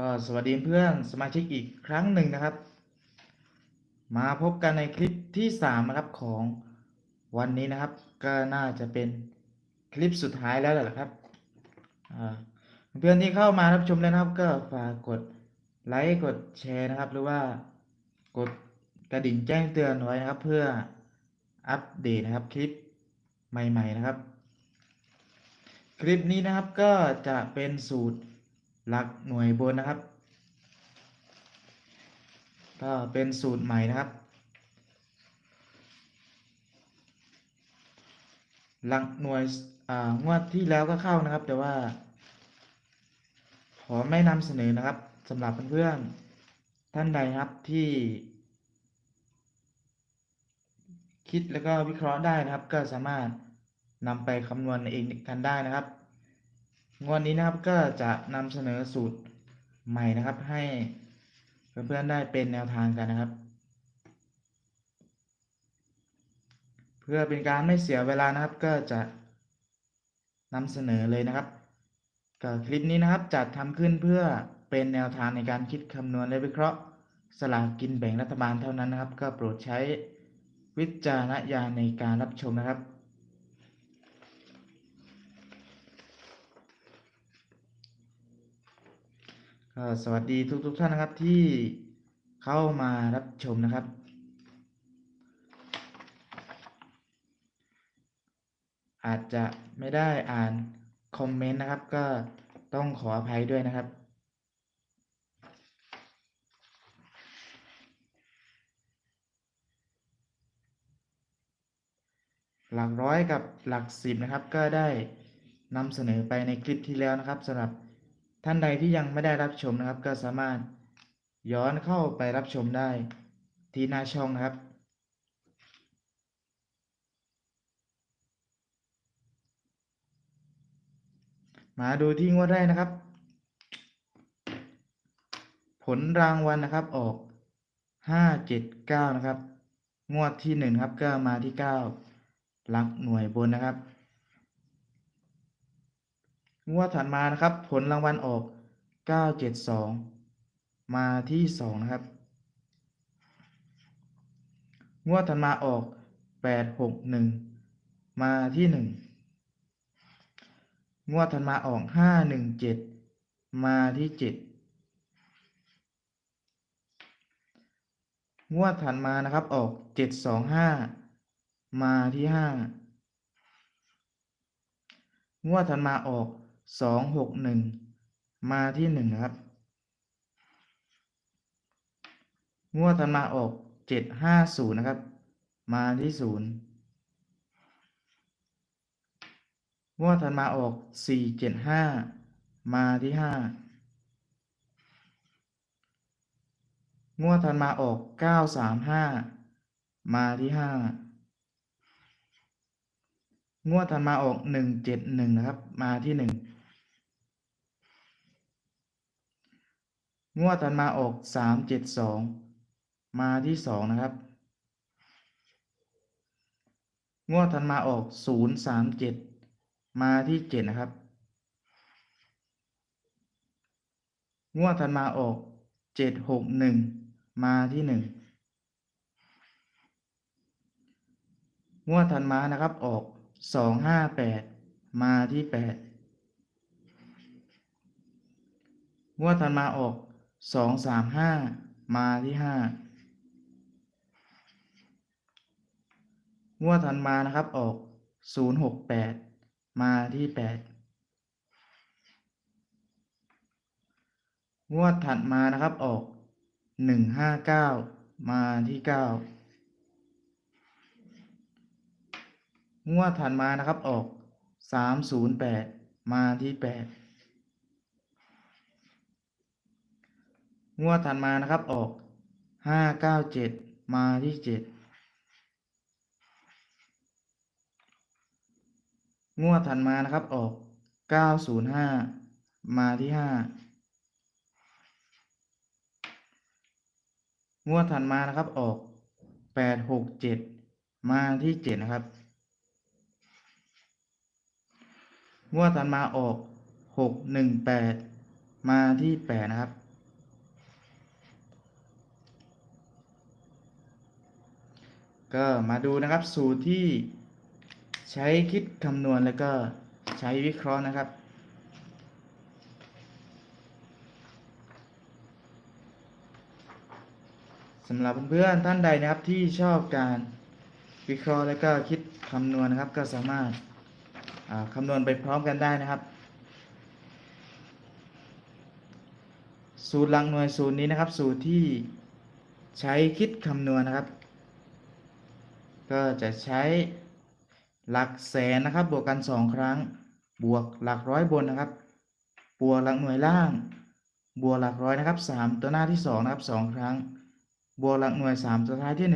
ก็สวัสดีเพื่อนสมาชิกอีกครั้งหนึ่งนะครับ มาพบกันในคลิปที่สามนะครับของวันนี้นะครับ ก็น่าจะเป็นคลิปสุดท้ายแล้วแหละครับเพื่อนที่เข้ามารับชมแล้วนะครับ ก็ฝากกดไลค์กดแชร์นะครับ หรือว่ากดกระดิ่งแจ้งเตือนไว้นะครับ เพื่ออัปเดตนะครับคลิปใหม่ ๆนะครับ คลิปนี้นะครับก็จะเป็นสูตร หลักหน่วยบนนะครับ ก็เป็นสูตรใหม่นะครับ หลักหน่วยอ่างวดที่แล้วก็เข้านะครับ แต่ว่า ขอไม่นำเสนอนะครับสำหรับเพื่อนๆท่านใดครับที่ คิดแล้วก็วิเคราะห์ได้นะครับ ก็สามารถนำไปคำนวณเองกันได้นะครับ งวดนี้นะครับก็จะนำเสนอสูตรใหม่นะครับ ให้เพื่อนๆได้เป็นแนวทางกันนะครับ เพื่อเป็นการไม่เสียเวลานะครับ ก็จะนำเสนอเลยนะครับก็คลิปนี้นะครับจัดทำขึ้นเพื่อเป็นแนวทางในการคิดคำนวณและวิเคราะห์สลากกินแบ่งรัฐบาลเท่านั้นนะครับ ก็โปรดใช้วิจารณญาณในการรับชมนะครับ สวัสดีทุกๆทท่านนะครับที่เข้ามารับชมนะครับ อาจจะไม่ได้อ่านคอมเมนต์นะครับ ก็ต้องขออภัยด้วยนะครับ หลักร้อยกับหลักสิบนะครับ ก็ได้นำเสนอไปในคลิปที่แล้วนะครับสำหรับ ท่านใดที่ยังไม่ได้รับชมนะครับ ก็สามารถย้อนเข้าไปรับชมได้ที่หน้าช่องนะครับ มาดูที่งวดแรกนะครับ ผลรางวัลนะครับออกห้าเจ็ดเก้านะครับ งวดที่หนึ่งครับก็มาที่เก้าหลักหน่วยบนนะครับ งวดถัดมานะครับ ผลรางวัลออกเก้าเจ็ดสองมาที่สองนะครับ งวดถัดมาออกแปดหกหนึ่งมาที่หนึ่งงวดถัดมาออกห้าหนึ่งเจ็ดมาที่เจ็ดงวดถัดมานะครับออกเจ็ดสองห้ามาที่ห้างวดถัดมาออก สองหกหนึ่งมาที่หนึ่งครับ งวดถัดมาออกเจ็ดห้าศูนย์นะครับ มาที่ศูนย์งวดถัดมาออกสี่เจ็ดห้ามาที่ห้างวดถัดมาออกเก้าสามห้ามาที่ห้างวดถัดมาออกหนึ่งเจ็ดหนึ่งนะครับ มาที่หนึ่ง งวดถัดมาออกสามเจ็ดสองมาที่สองนะครับ งวดถัดมาออกศูนย์สามเจ็ดมาที่เจ็ดนะครับ งวดถัดมาออกเจ็ดหกหนึ่งมาที่หนึ่งงวดถัดมานะครับออกสองห้าแปดมาที่แปดงวดถัดมาออก สองสามห้ามาที่ห้างวดถัดมานะครับออกศูนย์หกแปดมาที่แปดงวดถัดมานะครับออกหนึ่งห้าเก้ามาที่เก้างวดถัดมานะครับออกสามศูนย์แปดมาที่แปด งวดถัดมานะครับออกห้าเก้าเจ็ดมาที่เจ็ดงวดถัดมานะครับออกเก้าศูนย์ห้ามาที่ห้างวดถัดมานะครับออกแปดหกเจ็ดมาที่เจ็ดนะครับ งวดถัดมาออกหกหนึ่งแปดมาที่แปดนะครับ ก็มาดูนะครับสูตรที่ใช้คิดคำนวณแล้วก็ใช้วิเคราะห์นะครับสำหรับเพื่อนๆท่านใดนะครับที่ชอบการวิเคราะห์แล้วก็คิดคำนวณนะครับ ก็สามารถาคำนวณไปพร้อมกันได้นะครับ สูตรหลักหน่วยสูตรนี้นะครับ สูตรที่ใช้คิดคำนวณนะครับ ก็จะใช้หลักแสนนะครับบวกกัน 2 ครั้ง บวกหลักร้อยบนนะครับ บวกหลักหน่วยล่าง บวกหลักร้อยนะครับ 3 ตัวหน้าที่ 2 นะครับ 2 ครั้ง บวกหลักหน่วย 3 ตัวท้ายที่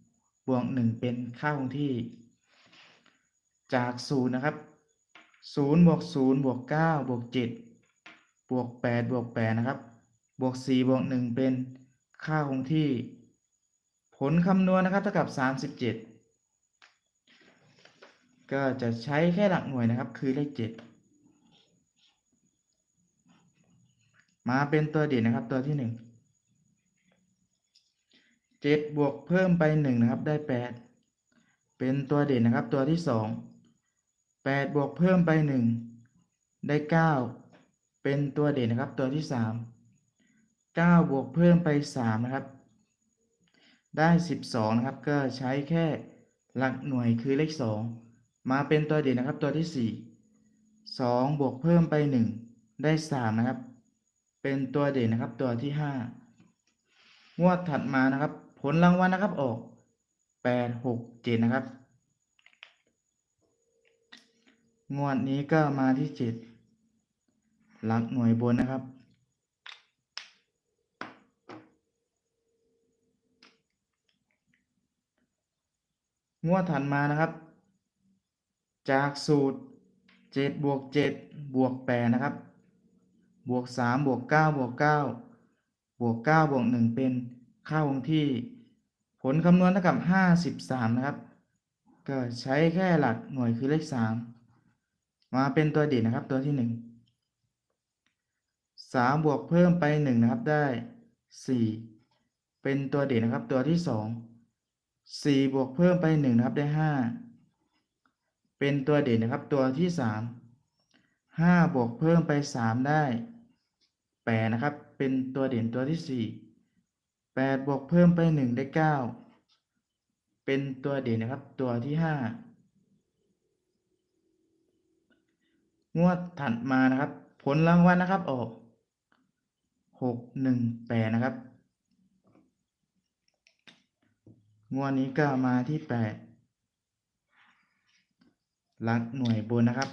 1 บวก 1 เป็นค่าคงที่ จาก0นะครับ0บวก0บวก9บวก7บวก8บวก8นะครับ บวก4บวก1เป็นค่าคงที่ ผลคำนวณนะครับเท่ากับ 37 ก็จะใช้แค่หลักหน่วยนะครับ คือเลข7มาเป็นตัวเด่นนะครับตัวที่1 7บวกเพิ่มไป1นะครับได้8เป็นตัวเด่นนะครับตัวที่2 8บวกเพิ่มไป1ได้9เป็นตัวเด่นนะครับตัวที่3 9บวกเพิ่มไป3นะครับ ได้12นะครับก็ใช้แค่หลักหน่วยคือเลข2 มาเป็นตัวเด่นนะครับตัวที่ 4 2 บวกเพิ่มไป 1 ได้ 3 นะครับ เป็นตัวเด่นนะครับตัวที่ 5 งวดถัดมานะครับ ผลรางวัลนะครับออก 8 6 7 นะครับ งวดนี้ก็มาที่ 7 หลักหน่วยบนนะครับงวดถัดมานะครับ จากสูตร7บวก7บวก8นะครับ บวก3บวก9บวก9บวก9บวก1เป็นค่าคงที่ ผลคำนวณเท่ากับ 53 นะครับ ก็ใช้แค่หลักหน่วยคือเลข 3 มาเป็นตัวเด่นนะครับตัวที่ 1 3 บวกเพิ่มไป 1 นะครับได้ 4 เป็นตัวเด่นนะครับตัวที่ 2 4 บวกเพิ่มไป 1 นะครับได้ 5 เป็นตัวเด่นนะครับ ตัวที่3 5บวกเพิ่มไป3ได้8นะครับ เป็นตัวเด่นตัวที่4 8บวกเพิ่มไป1ได้9เป็นตัวเด่นนะครับ ตัวที่5งวดถัดมานะครับ ผลรางวัลนะครับออก6 1 8นะครับ งวดนี้ก็มาที่8 หลักหน่วยบนนะครับ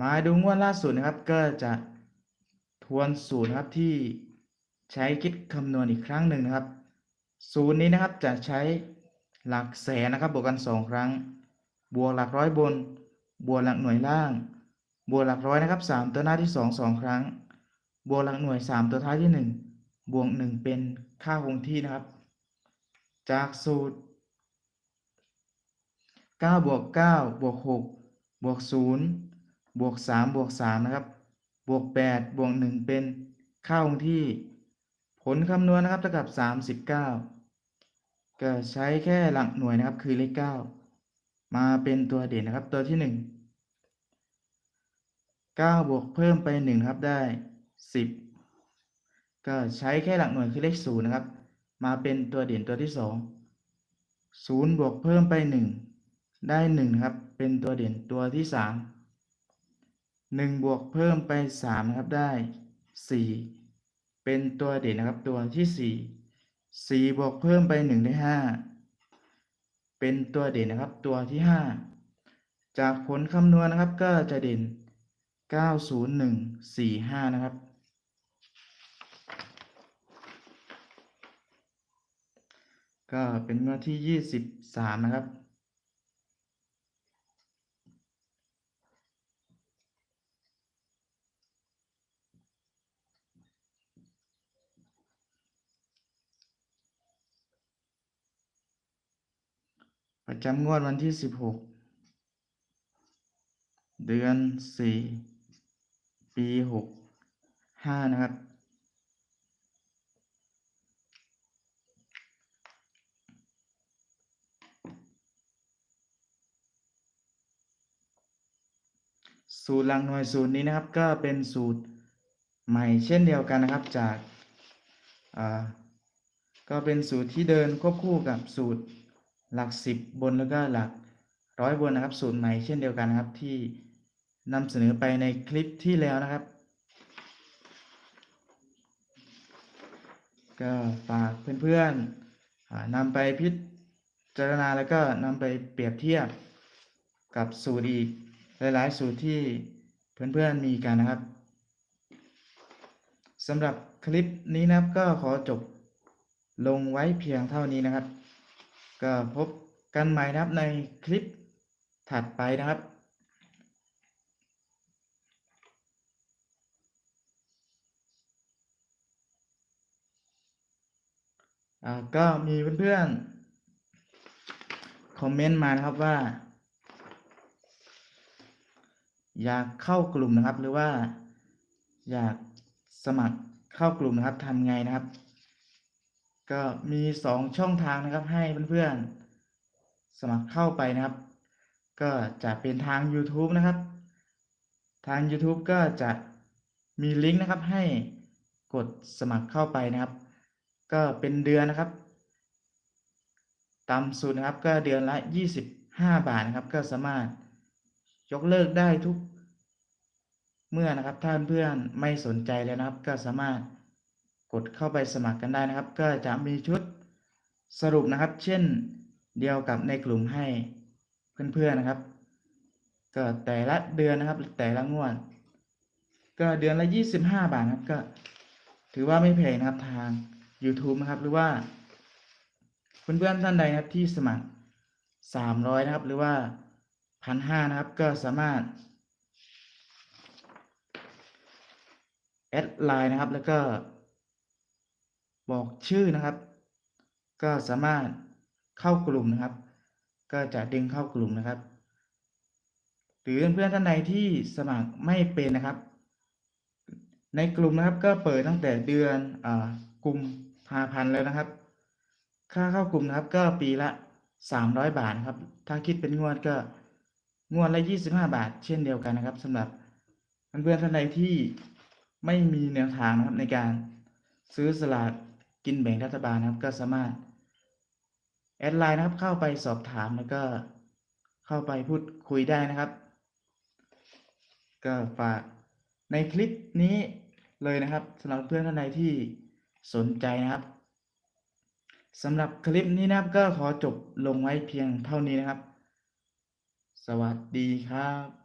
มาดูงวดล่าสุดนะครับ ก็จะทวนสูตรนะครับที่ใช้คิดคำนวณอีกครั้งหนึ่งนะครับ สูตรนี้นะครับจะใช้หลักแสนนะครับ บวกกัน 2 ครั้ง บวกหลักร้อยบน บวกหลักหน่วยล่าง บวกหลักร้อยนะครับ 3 ตัวหน้าที่ 2 2 ครั้ง บวกหลักหน่วย 3 ตัวท้ายที่ 1 บวก 1 เป็นค่าคงที่นะครับ จากสูตร 9บวก9บวก6บวก0บวก3บวก3นะครับ บวก8บวก1เป็นค่าคงที่ ผลคำนวณนะครับเท่ากับ 39 ก็ใช้แค่หลักหน่วยนะครับคือเลข 9 มาเป็นตัวเด่นนะครับตัวที่ 1 9 บวกเพิ่มไป1นะครับได้ 10 ก็ใช้แค่หลักหน่วยคือเลข0นะครับ มาเป็นตัวเด่นตัวที่ 2 0 บวกเพิ่มไป 1 ได้1นะครับ เป็นตัวเด่นตัวที่3 1บวกเพิ่มไป3นะครับได้4เป็นตัวเด่นนะครับตัวที่4 4บวกเพิ่มไป1ได้5เป็นตัวเด่นนะครับตัวที่5จากผลคำนวณนะครับก็จะเด่น90145นะครับก็เป็นงวดที่ 23 นะครับ จำงวดวันที่สิบหกเดือนสี่ปีหกห้านะครับ สูตรลังหน่วยสูตรนี้นะครับ ก็เป็นสูตรใหม่เช่นเดียวกันนะครับจากก็เป็นสูตรที่เดินควบคู่กับสูตร หลักสิบบนแล้วก็หลักร้อยบนนะครับ สูตรใหม่เช่นเดียวกันนะครับ ที่นำเสนอไปในคลิปที่แล้วนะครับ ก็ฝากเพื่อนๆอ่านำไปพิจารณาแล้วก็นำไปเปรียบเทียบกับสูตรอีกหลายๆ สูตรที่เพื่อนๆมีกันนะครับสำหรับคลิปนี้นะครับก็ขอจบลงไว้เพียงเท่านี้นะครับ ก็พบกันใหม่นะครับในคลิปถัดไปนะครับอ่าก็มีเพื่อนๆคอมเมนต์มานะครับว่า อยากเข้ากลุ่มนะครับหรือว่า อยากสมัครเข้ากลุ่มนะครับทำไงนะครับ ก็มีสองช่องทางนะครับ ให้เพื่อนๆสมัครเข้าไปนะครับ ก็จะเป็นทาง YouTube นะครับ ทาง YouTube ก็จะมีลิงก์นะครับให้กดสมัครเข้าไปนะครับ ก็เป็นเดือนนะครับต่ำสุดนะครับก็เดือนละ 25 บาทนะครับ ก็สามารถยกเลิกได้ทุกเมื่อนะครับถ้าเพื่อนไม่สนใจแล้วนะครับ ก็สามารถ กดเข้าไปสมัครกันได้นะครับ ก็จะมีชุดสรุปนะครับ เช่นเดียวกับในกลุ่มให้เพื่อนๆนะครับ ก็แต่ละเดือนนะครับ แต่ละงวด ก็เดือนละ 25 บาทนะครับก็ ถือว่าไม่แพงนะครับทาง YouTube นะครับ หรือว่าเพื่อนๆท่านใดนะครับที่สมัคร 300 นะครับ หรือว่า1,500นะครับ ก็สามารถแอดไลน์นะครับ แล้วก็ บอกชื่อนะครับ ก็สามารถเข้ากลุ่มนะครับ ก็จะดึงเข้ากลุ่มนะครับ หรือเพื่อนๆท่านใดที่สมัครไม่เป็นนะครับ ในกลุ่มนะครับก็เปิดตั้งแต่เดือนอ่ากุมภาพันธ์แล้วนะครับ ค่าเข้ากลุ่มนะครับก็ปีละ 300 บาทครับ ถ้าคิดเป็นงวดก็งวดละ 25 บาท เช่นเดียวกันนะครับสำหรับเพื่อนๆท่านใดที่ไม่มีแนวทางนะครับในการซื้อสลาก กินแบ่งรัฐบาลนะครับ ก็สามารถแอดไลน์นะครับ เข้าไปสอบถามแล้วก็เข้าไปพูดคุยได้นะครับ ก็ฝากในคลิปนี้เลยนะครับสำหรับเพื่อนท่านใดที่สนใจนะครับสำหรับคลิปนี้นะครับก็ขอจบลงไว้เพียงเท่านี้นะครับ สวัสดีครับ